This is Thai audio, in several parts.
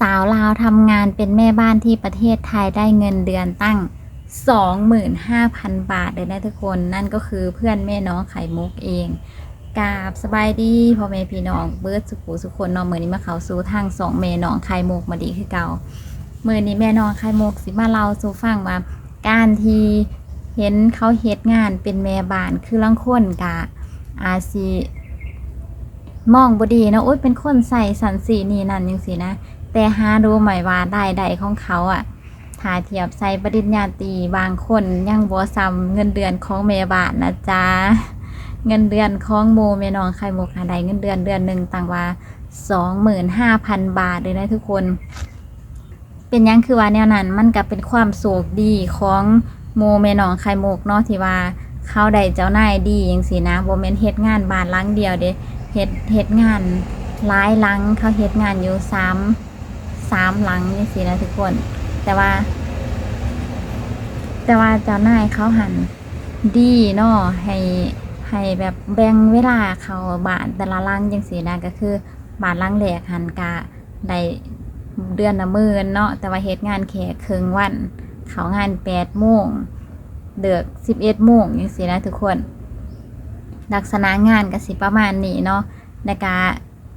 สาวลาวทำงานเป็นแม่บ้านที่ประเทศไทยได้เงินเดือนตั้ง 25,000 บาทเลยนะทุกคน นั่นก็คือเพื่อนแม่น้องไข่มุกเองกาบสบายดีพ่อแม่พี่น้องเบิร์ดสุขุสุขคนนอนมือนี้มาเขาสู่ทางสองแม่น้องไข่มุกมาดีคือเก่าเมื่อนี้แม่น้องไข่มุกสิมาเล่าสู่ฟังว่าการที่เห็นเขาเฮ็ดงานเป็นแม่บ้านคือลังคนกะอาซีมองบดีนะโอ๊ยเป็นคนใส่สันสีนี่นั่นยังสินะ แต่หาดูไหมว่าได้ใดของเขาอะถ้าเทียบใส่ปริญญาตรีบางคนยังบ่ซ้ำเงินเดือนของเมบาทนะจ๊ะเงินเดือนของโมเมนองไข่โมุกหาไดเงินเดือนเดือนหนึ่งต่างว่าสองหมื่นห้าพันบาทเลยนะทุกคน เป็นยังคือว่าแนวนั้นมันก็เป็นความโศกดีของโมเมนองไข่โมกเนาะที่ว่าเขาได้เจ้านายดีอย่างสินะโบเมนเฮ็ดงานบานหลังเดียวเด้เฮ็ดเฮ็ดงานหลายหลังเขาเฮ็ดงานอยู่สาม สามหลังนี่สินะทุกคน แต่ว่า แต่ว่าเจ้านายเขาหันดีเนาะให้ให้แบบแบ่งเวลาเขาบาทแต่ละลังจังซี่นะก็คือบาทลังแรกหันกะได้เดือนละหมื่นเนาะแต่ว่าเฮ็ดงานแค่ครึ่งวัน เขางานแปดโมงเดือกสิบเอ็ดโมงจังซี่นะทุกคน ลักษณะงานก็สิประมาณนี้เนาะแล้วก็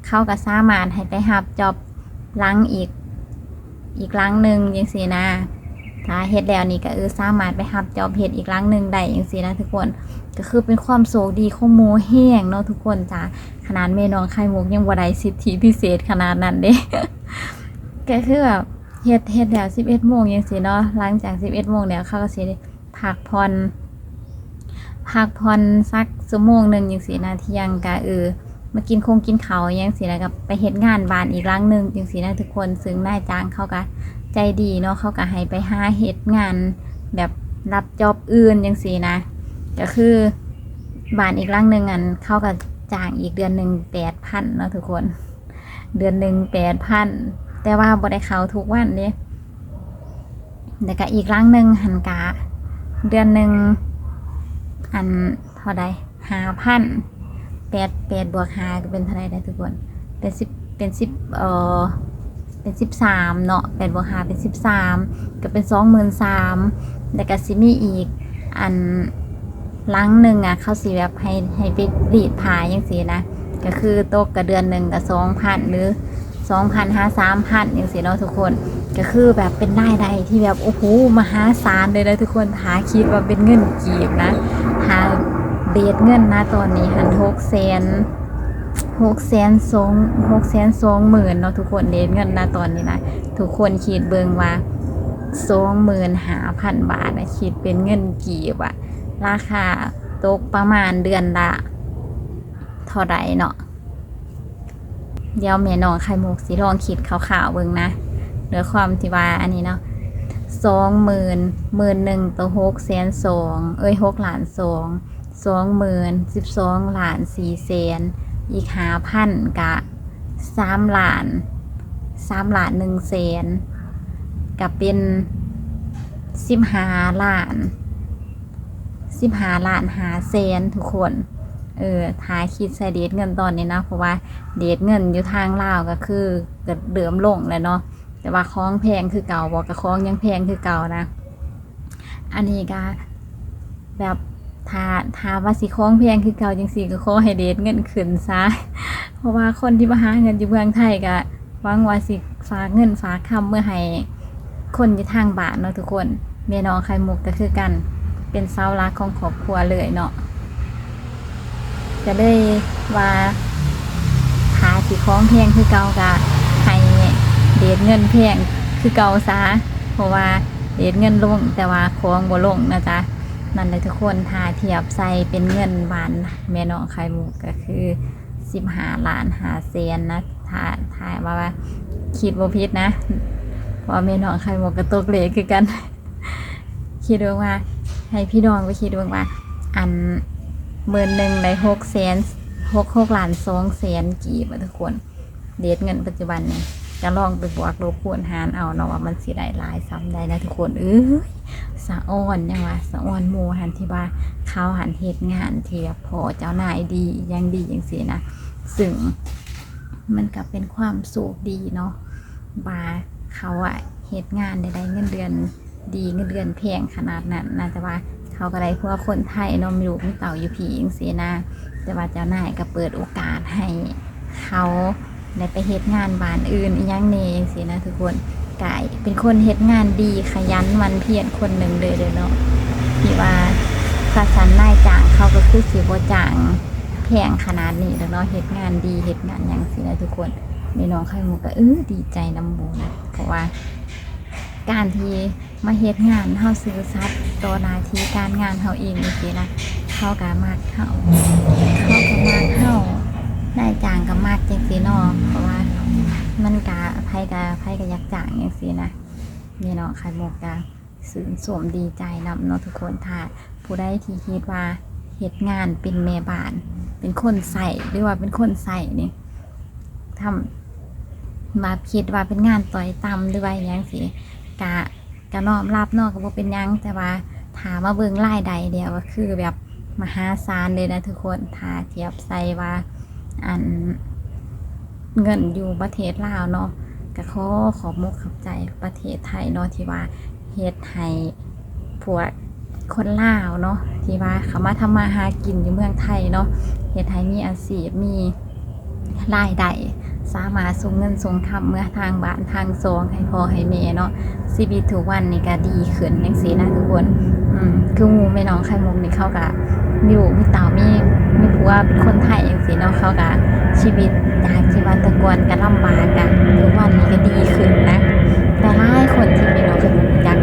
เข้าก็สามารถให้ไปหับจอบลังอีก อีกหลังหนึ่งยังสีนะถ้าเฮ็ดแล้วนี่ก็เออสามารถไปหับจอบเฮ็ดอีกหลังหนึ่งได้ยังสีนะทุกคนก็คือเป็นความโศกดีของโมแห้งเนาะทุกคนจ้าขนาดเมนองไข่มุกยังบ่ได้สิทธิพิเศษขนาดนั้นเด้ก็คือแบบเฮ็ดเฮ็ดแล้ว11โมงยังสิเนาะหลังจาก11โมงแล้วเขาก็สิพักผ่อนพักผ่อนสักชั่วโมงหนึ่งย่างสีนาที่ยงกะเออ มากินคงกินเขาอยังสีนะกับไปเฮ็ดงานบานอีกครั้งหนึ่งอย่างสีนะทุกคนซึ่งนายจ้างเขาก็ใจดีเนาะเขาก็ให้ไปหาเฮ็ดงาน แบบรับจอบอื่นอย่างสีนะ ก็คือบานอีกครั้งหนึ่งอันเขาก็จ้างอีกเดือนหนึ่งแปดพันเนาะทุกคน เดือนหนึ่งแปดพันแต่ว่าบ่ได้เขาทุกวันเด้แต่ก็อีกครั้งหนึ่งหันกะเดือนหนึ่งอันเท่าใดหาพัน แปดแปดบวกห้าก็เป็นเท่าไรได้ทุกคนเป็นสิบเป็นสิบเออเป็นสิบสามเนาะแปดบวกห้าเป็นสิบสามก็เป็นสองหมื่นสามแล้วก็สิมีอีกอันลังหนึ่งอะเขาสีแบบให้ให้ไปรีดผาอย่างสีนะ ก็คือโตกกับเดือนหนึ่งกับสองพันหรือสองพันห้าสามพันอย่างสีเนาะทุกคนก็คือแบบเป็นรายได้ที่แบบโอ้โหมหาศาลเลยนะทุกคนหาคิดว่าเป็นเงินกีบนะ เดทเงินนะตอนนี้หันหกแสนหกแสนสองหกแสนสองหมื่นเนาะทุกคนเดทเงินนะตอนนี้นะทุกคนคิดเบิงว่าสองหมื่นหาพันบาทนะคิดเป็นเงินกี่บอะราคาตกประมาณเดือนละเท่าไรเนาะเดี๋ยวแม่น้องไข่มุกสิลองคิดขาวๆเบิงนะเหลือความที่ว่าอันนี้เนาะสองหมื่นหมื่นหนึ่งต่อหกแสนสองเอ้ยหกล้านสอง สองหมื่นสิบสองล้านสี่แสนอีกหาพันกะสามล้านสามล้านหนึ่งแสนกับเป็นสิบห้าล้านสิบห้าล้านหาแสนทุกคน เออทายคิดใส่เดทเงินตอนนี้นะเพราะว่าเดทเงินอยู่ทางลาวก็คือเกิดเดิมลงเลยเนาะแต่ว่าคล้องแพงคือเก่าบอกกับคล้องยังแพงคือเก่านะ อันนี้ก็แบบ ทาทาว่าสิคล้องแพงคือเก่าจังสี่ก็ขอให้เดทเงินขึ้นซะเพราะว่าคนที่มาหาเงินอยู่เมืองไทยก็หวังว่าสิฝากเงินฝากคำเมื่อให้คนที่ทางบ้านเนาะทุกคนเมียน้องไข่มุกก็คือกัน เป็นเสาหลักของครอบครัวเลยเนาะจะได้ว่าหาสิคล้องแพงคือเก่ากะให้เดทเงินแพงคือเก่าซะเพราะว่าเดทเงินลงแต่ว่าของบ่ลงนะจ๊ะ นั่นเลยทุกคนถ้าเทียบใส่เป็นเงินบานแม่น้องไข่มุกก็คือสิบห้าล้านหาเซนนะถ้าถ้าว่าว่าคิดบ่ผิดนะเพราะแม่น้องไข่มุกก็ตกเลขคือกัน คิดดูว่าให้พี่น้องไปคิดดูว่าอันหมื่นหนึ่งในหกแสนหกหกล้านสองแสนกีบอะทุกคน เดทเงินปัจจุบันเนี่ย จะลองไปบวกลบคูณหารเอาเนาะว่ามันสิได้หลายซ้ำได้นะทุกคนเอ้ยสะอ้อนยังว่าสะอ้อนหมูหันที่ว่าเขาหันเหตุงานเที่แบพอเจ้านายดียังดีอย่างสินะซึ่งมันก็เป็นความสุขดีเนาะว่าเขาอะเฮ็ดงานได้เงินเดือนดีเงินเดือนแพงขนาดนั้นนะแต่ว่าเขาก็ได้พวกคนไทยนมีลูกมีเต่าอยู่ผีจังซี่นะแต่ว่าเจ้านายก็เปิดโอกาสให้เขา ได้ไปเฮ็ดงานบ้านอื่นอีหยังแหน่จังซี่นะทุกคนกายเป็นคนเฮ็ดงานดีขยันมันเพียรคนหนึ่งเลยเด้อเนาะที่ว่าถ้าสันนายจ้างเขาก็คือสิบ่จ้างแพงขนาดนี้แล้วเนาะเฮ็ดงานดีเฮ็ดงานหยังซี่นะทุกคนในน้องไข่มุกก็เออดีใจน้ำหมูนะเพราะว่า การที่มาเฮ็ดงานเฮาซื้อสัตว์ต่อหน้าทีการงานเฮาเองนี่สินะเขาก็มากเฮาเขาก็มากเฮานายจ้างก็มากจังซี่เนาะ มันก็ไผก็ไผก็อยากจ้างจังซี่นะนี่เนาะไข่มุกก็สื่นสวมดีใจนำเนาะทุกคนถ้าผู้ใดที่คิดว่าเฮ็ดงานเป็นแม่บ้าน เป็นคนใส่หรือว่าเป็นคนใส่นี่ทำมาคิดว่าเป็นงานต่อยตำหรือว่าอหยังสิกะกะน้อมรับนอกก็บ่เป็นยังแต่ว่าถามมาเบิ่งรายใดเดียวก็คือแบบมหาศาลเลยนะทุกคนถ้าเทียบใส่ว่าอัน เงินอยู่ประเทศลาวเนาะก็ขอขอบมุกขอบใจประเทศไทยเนาะที่ว่าเฮ็ดให้พวกคนลาวเนาะที่ว่าเขามาทำมาหากินอยู่เมืองไทยเนาะเฮ็ดให้มีอาชีพมีรายได้สามารถส่งเงินส่งคำเมื่อทางบ้านทางซองให้พ่อให้แม่เนาะชีวิตทุกวันนี่ก็ดีขึ้นจังซี่นะทุกคน อืมคือหมู่แม่น้องไข่มุกนี่เขาก็มีลูกมีเต่ามี ว่าเป็นคนไทยเองสิเนาะเขากะชีวิตยากชีวิตตะกวนกันลำบากกันทุกวันนี้ก็ดีขึ้นนะ แต่หลายคนที่มีเราคือยัก